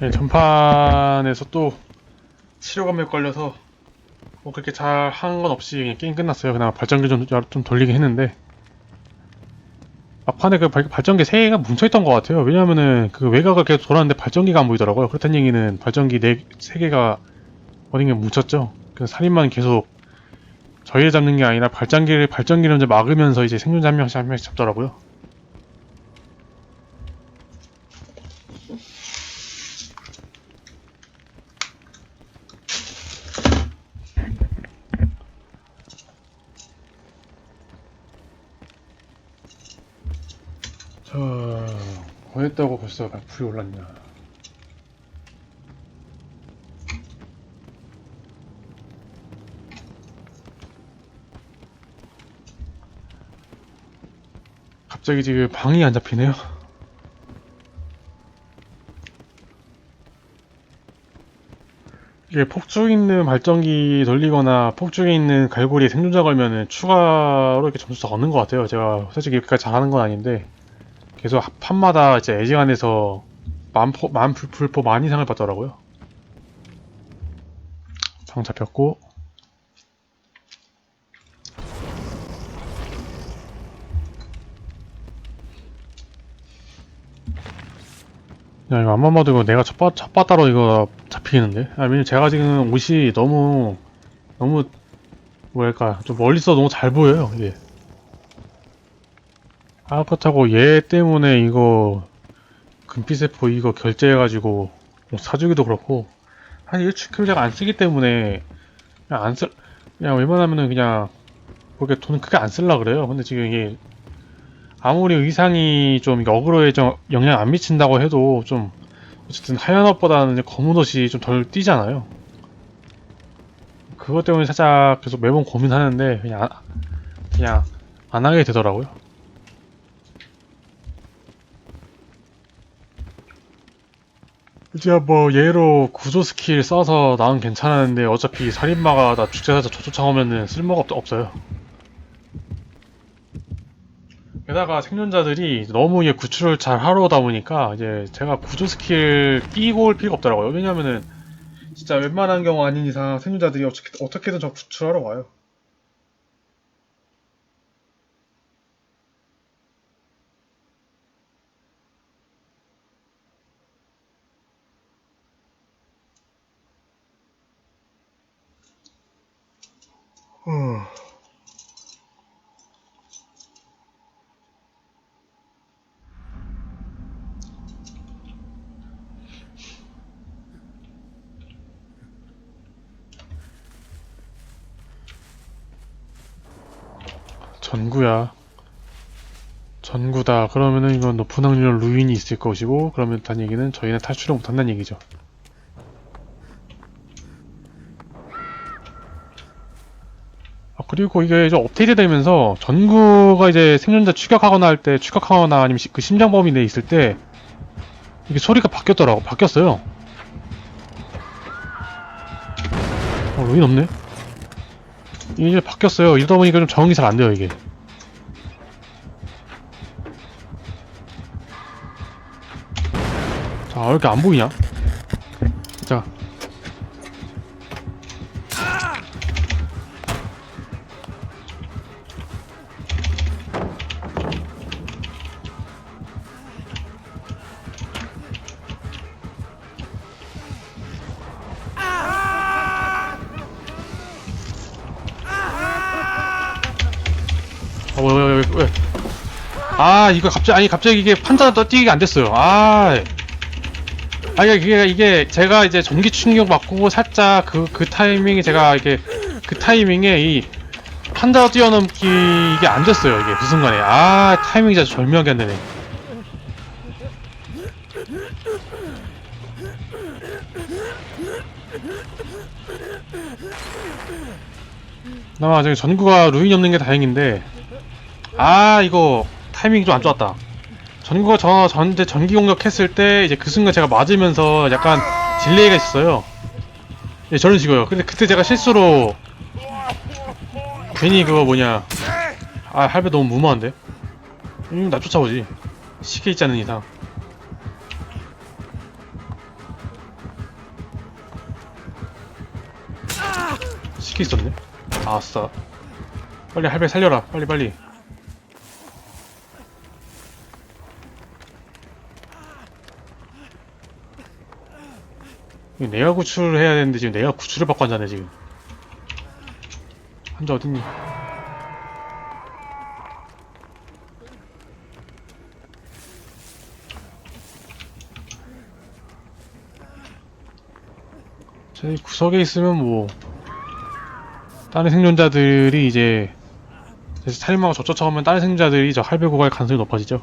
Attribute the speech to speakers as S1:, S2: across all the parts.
S1: 네, 전판에서 또 치료감에 걸려서 뭐 그렇게 잘 한 건 없이 그냥 게임 끝났어요. 그나마 발전기 좀, 좀 돌리긴 했는데 막판에 그 발, 발전기 3개가 뭉쳐있던 것 같아요. 왜냐면은 그 외곽을 계속 돌았는데 발전기가 안 보이더라고요. 그렇다는 얘기는 발전기 4, 3개가 어딘가 뭉쳤죠. 그래서 살인만 계속 저희를 잡는 게 아니라 발전기를 발전기를 이제 막으면서 이제 생존자 한 명씩 한 명씩 잡더라고요. 벌써 불이 올랐냐? 갑자기 지금 방이 안 잡히네요. 이게 폭죽 있는 발전기 돌리거나 폭죽에 있는 갈고리에 생존자 걸면은 추가로 이렇게 점수 얻는 것 같아요. 제가 솔직히 이렇게까지 잘하는 건 아닌데 계속 판마다 이제 애지간에서 만포, 만 불- 불포 만 이상을 받더라고요. 방 잡혔고 야 이거 안만 봐도 이거 내가 첫바, 첫바따로 이거 잡히겠는데? 아 왜냐면 제가 지금 옷이 너무 너무 뭐랄까 좀 멀리서 너무 잘 보여요 이게 아 그렇다고 얘 때문에 이거 금피세포 이거 결제해가지고 뭐 사주기도 그렇고 한 일주일 제가 안 쓰기 때문에 그냥 안 쓸, 그냥 웬만하면은 그냥 그렇게 돈 크게 안 쓸라 그래요 근데 지금 이게 아무리 의상이 좀 어그로에 좀 영향 안 미친다고 해도 좀 어쨌든 하얀 옷보다는 검은 옷이 좀 덜 띄잖아요. 그것 때문에 살짝 계속 매번 고민하는데 그냥 안, 그냥 안 하게 되더라고요. 이제 뭐 얘로 구조 스킬 써서 나는 괜찮았는데 어차피 살인마가 나 축제에서 저 쫓아오면은 쓸모가 없, 없어요. 게다가 생존자들이 너무 이게 구출을 잘 하러 오다 보니까 이제 제가 구조 스킬 끼고 올 필요가 없더라고요. 왜냐면은 진짜 웬만한 경우 아닌 이상 생존자들이 어떻게, 어떻게든 저 구출하러 와요. 어. 전구야. 전구다. 그러면은 이건 높은 확률로 루인이 있을 것이고, 그러면 단 얘기는 저희는 탈출을 못한다는 얘기죠. 그리고 이게 이제 업데이트 되면서 전구가 이제 생존자 추격하거나 할 때, 추격하거나 아니면 시- 그 심장 범위 내에 있을 때, 이게 소리가 바뀌었더라고. 바뀌었어요. 어, 루인 없네? 이게 바뀌었어요. 이러다 보니까 좀 적응이 잘 안 돼요, 이게. 자, 왜 이렇게 안 보이냐? 자. 어? 아, 이거 갑자기, 아니, 갑자기 이게 판자가 떠뛰기가 안 됐어요. 아. 아, 이게, 이게, 이게, 제가 이제 전기 충격 맞고 살짝 그, 그 타이밍에 제가 이게, 그 타이밍에 이, 판자 뛰어넘기 이게 안 됐어요. 이게 그 순간에. 아, 타이밍이 진짜 절묘하게 안 되네. 그나마 저기 전구가 루인이 없는 게 다행인데, 아 이거 타이밍이 좀 안 좋았다. 전거 저 전제 전기 공격했을 때 이제 그 순간 제가 맞으면서 약간 딜레이가 있었어요. 예 저런 식으로요. 근데 그때 제가 실수로 괜히 그거 뭐냐. 아 할배 너무 무모한데? 음나 쫓아오지. 시계 있지 않은 이상. 시계 있었네. 아싸. 빨리 할배 살려라. 빨리 빨리. 내가 구출을 해야 되는데 지금 내가 구출을 받고 앉았네 지금. 한자 어딨니? 저희 구석에 있으면 뭐 다른 생존자들이 이제 살인마가 저 쫓아오면 다른 생존자들이 저 할배고 갈 가능성이 높아지죠.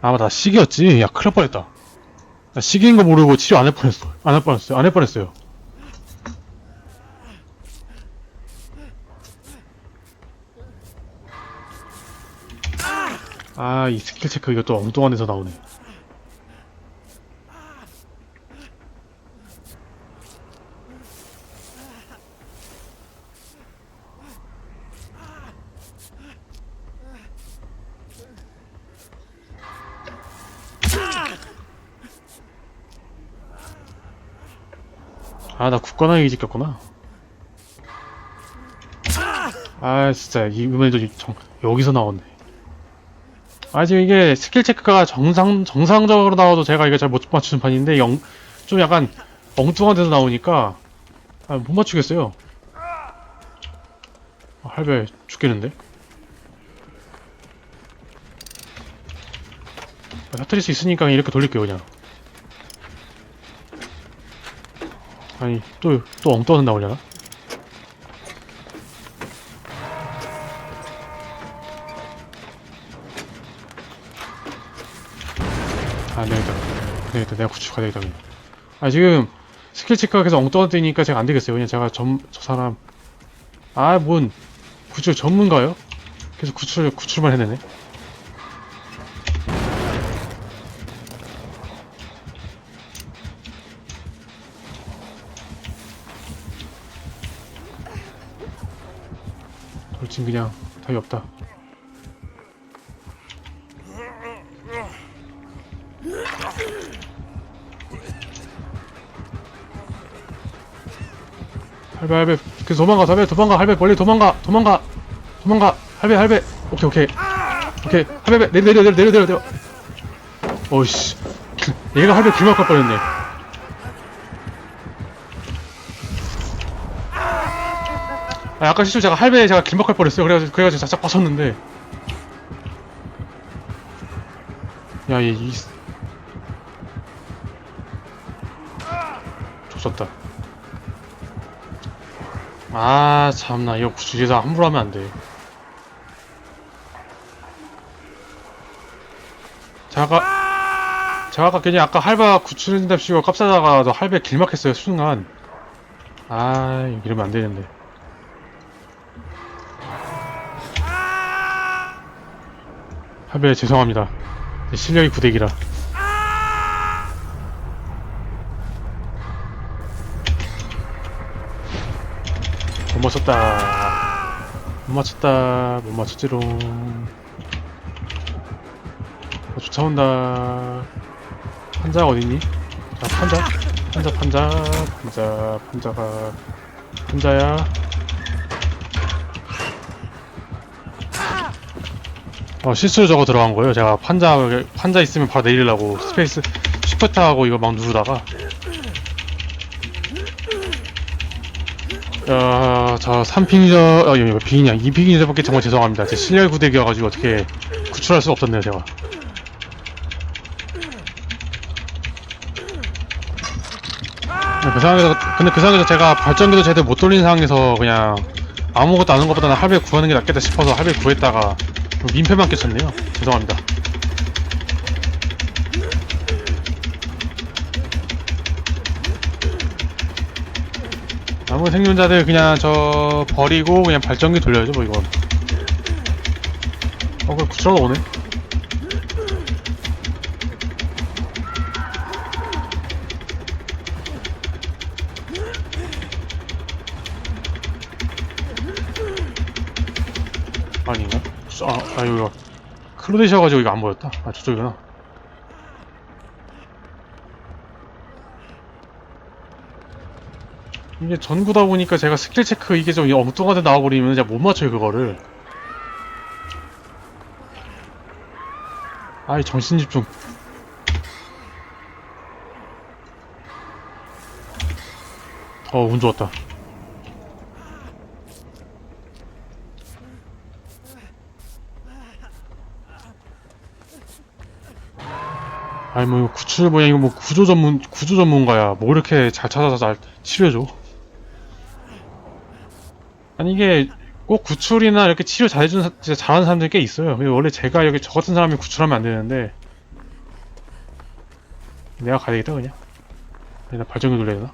S1: 아 맞다. 시기였지. 야 큰일 날 뻔했다 나 시기인 거 모르고 치료 안 할 뻔했어. 안 할 뻔했어요. 안 할 뻔했어요. 아 이 스킬 체크 이것도 엉뚱한 데서 나오네 아, 나 굳건하게 지켰구나. 아, 진짜, 이번에도 정, 여기서 나왔네. 아, 지금 이게 스킬 체크가 정상, 정상적으로 나와도 제가 이거 잘 못 맞추는 판인데, 영, 좀 약간 엉뚱한 데서 나오니까, 아, 못 맞추겠어요. 아, 할배 죽겠는데? 아, 터뜨릴 수 있으니까 이렇게 돌릴게요, 그냥. 아니 또 또 엉뚱한 나오려나? 아 내가 되겠다. 내가 구축가 되겠다 그냥. 아 지금 스킬 체크가 계속 엉뚱한 뜨니까 제가 안 되겠어요. 그냥 제가 점, 저 사람. 아 뭔 구출 전문가요? 계속 구출 구출만 해내네 돌진 그냥 답이 없다. 할배 할배. 그 도망가 할배 도망가 할배. 멀리 도망가 도망가 도망가. 할배 할배. 오케이 오케이. 오케이. 할배 내려 내려 내려 내려 내려 내려. 어이씨. 얘가 할배 길막 갈 뻔했네 아, 아까 실수 제가 할배에 제가 길막할 뻔했어요. 그래가지고 그래가지고 살짝 빠졌는데. 야, 얘 이. 줬었다. 아, 참나 이거 주제사 함부로 하면 안 돼. 제가 제가 아까 괜히 아까 할바 구출한답시고 깝사다가 너 할배 길막했어요 순간. 아, 이러면 안 되는데. 할배 죄송합니다. 제 실력이 구대기라. 못 맞췄다. 못 맞췄다. 못 맞췄지롱. 어, 쫓아온다. 판자가 어딨니? 자, 판자. 판자, 판자. 판자, 판자가. 판자야. 어, 실수로 저거 들어간 거예요. 제가 판자, 판자 있으면 바로 내리려고 스페이스 시프트 하고 이거 막 누르다가. 어, 저 3핑이저, 어, 이거 빙이냐. 2핑이저밖에 정말 죄송합니다. 제 실력 구대기여가지고 어떻게 구출할 수가 없었네요, 제가. 그 상황에서, 근데 그 상황에서 제가 발전기도 제대로 못 돌린 상황에서 그냥 아무것도 안한 것보다는 할배 구하는 게 낫겠다 싶어서 할배 구했다가 민폐만 끼쳤네요. 죄송합니다. 남은 생존자들 그냥 저 버리고 그냥 발전기 돌려야죠 뭐 이건. 어 그래 구출하러 오네. 아닌가? 아, 아 이거 클로데시여가지고 이거 안 보였다. 아 저쪽이구나. 이게 전구다 보니까 제가 스킬 체크 이게 좀 엉뚱하게 나와버리면 제가 못 맞춰요 그거를 아이 정신 집중 어 운 좋았다 아니 뭐 구출 뭐야 이거 뭐 구조 전문 구조 전문가야. 뭐 이렇게 잘 찾아서 잘 치료해줘. 아니 이게 꼭 구출이나 이렇게 치료 잘해주는 사- 진짜 잘하는 사람들이 꽤 있어요. 원래 제가 여기 저 같은 사람이 구출하면 안 되는데 내가 가야 되겠다 그냥. 내가 발전기 돌려야 되나?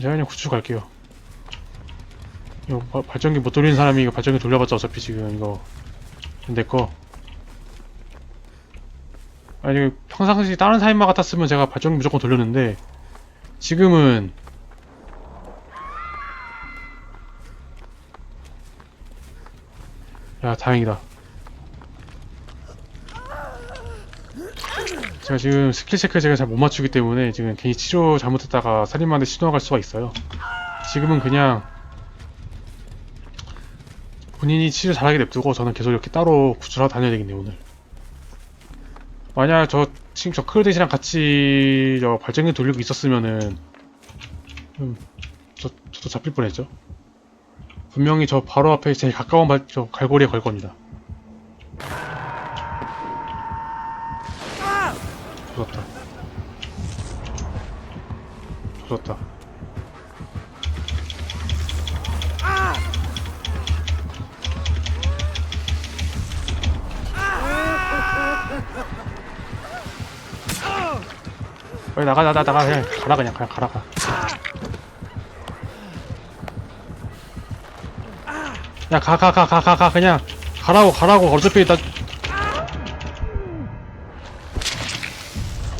S1: 제가 그냥 구출 갈게요 이거 바- 발전기 못 돌리는 사람이 이거 발전기 돌려봤자 어차피 지금 이거 내거. 아니 평상시 다른 사인마 같았으면 제가 발전기 무조건 돌렸는데 지금은 야 다행이다. 제가 지금 스킬 체크 제가 잘 못 맞추기 때문에 지금 괜히 치료 잘못했다가 살인마한테 신호가 갈 수가 있어요. 지금은 그냥 본인이 치료 잘하게 냅두고 저는 계속 이렇게 따로 구출하고 다녀야 되겠네요 오늘. 만약 저 지금 저 크루데시랑 같이 저 발전기 돌리고 있었으면은 음, 저, 저도 잡힐 뻔했죠. 분명히 저 바로 앞에 제일 가까운 발, 저 갈고리에 걸 겁니다. 조졌다. 조졌다 빨리 나가 나가 나가 그냥 가라 그냥 그냥 가라 가 야, 가, 가, 가, 가, 가, 가, 그냥, 가라고, 가라고, 어차피 나.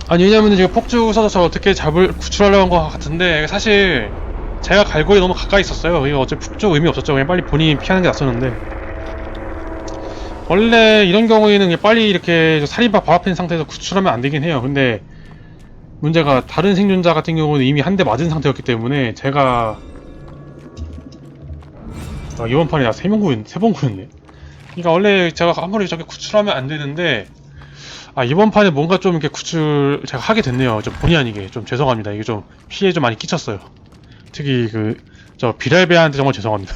S1: 아니, 왜냐면은 지금 폭주 저 어떻게 잡을, 구출하려고 한 것 같은데, 사실, 제가 갈고리 너무 가까이 있었어요. 이거 어차피 폭주 의미 없었죠. 그냥 빨리 본인이 피하는 게 낫었는데. 원래 이런 경우에는 빨리 이렇게 앞에 있는 상태에서 구출하면 안 되긴 해요. 근데, 문제가 다른 생존자 같은 경우는 이미 한 대 맞은 상태였기 때문에, 제가, 아, 이번 판에 나세명 구했, 세번 구했네. 그러니까 원래 제가 아무리 저게 구출하면 안 되는데, 아, 이번 판에 뭔가 좀 이렇게 구출 제가 하게 됐네요. 좀 본의 아니게. 좀 죄송합니다. 이게 좀 피해 좀 많이 끼쳤어요. 특히 그, 저 비랄배한테 정말 죄송합니다.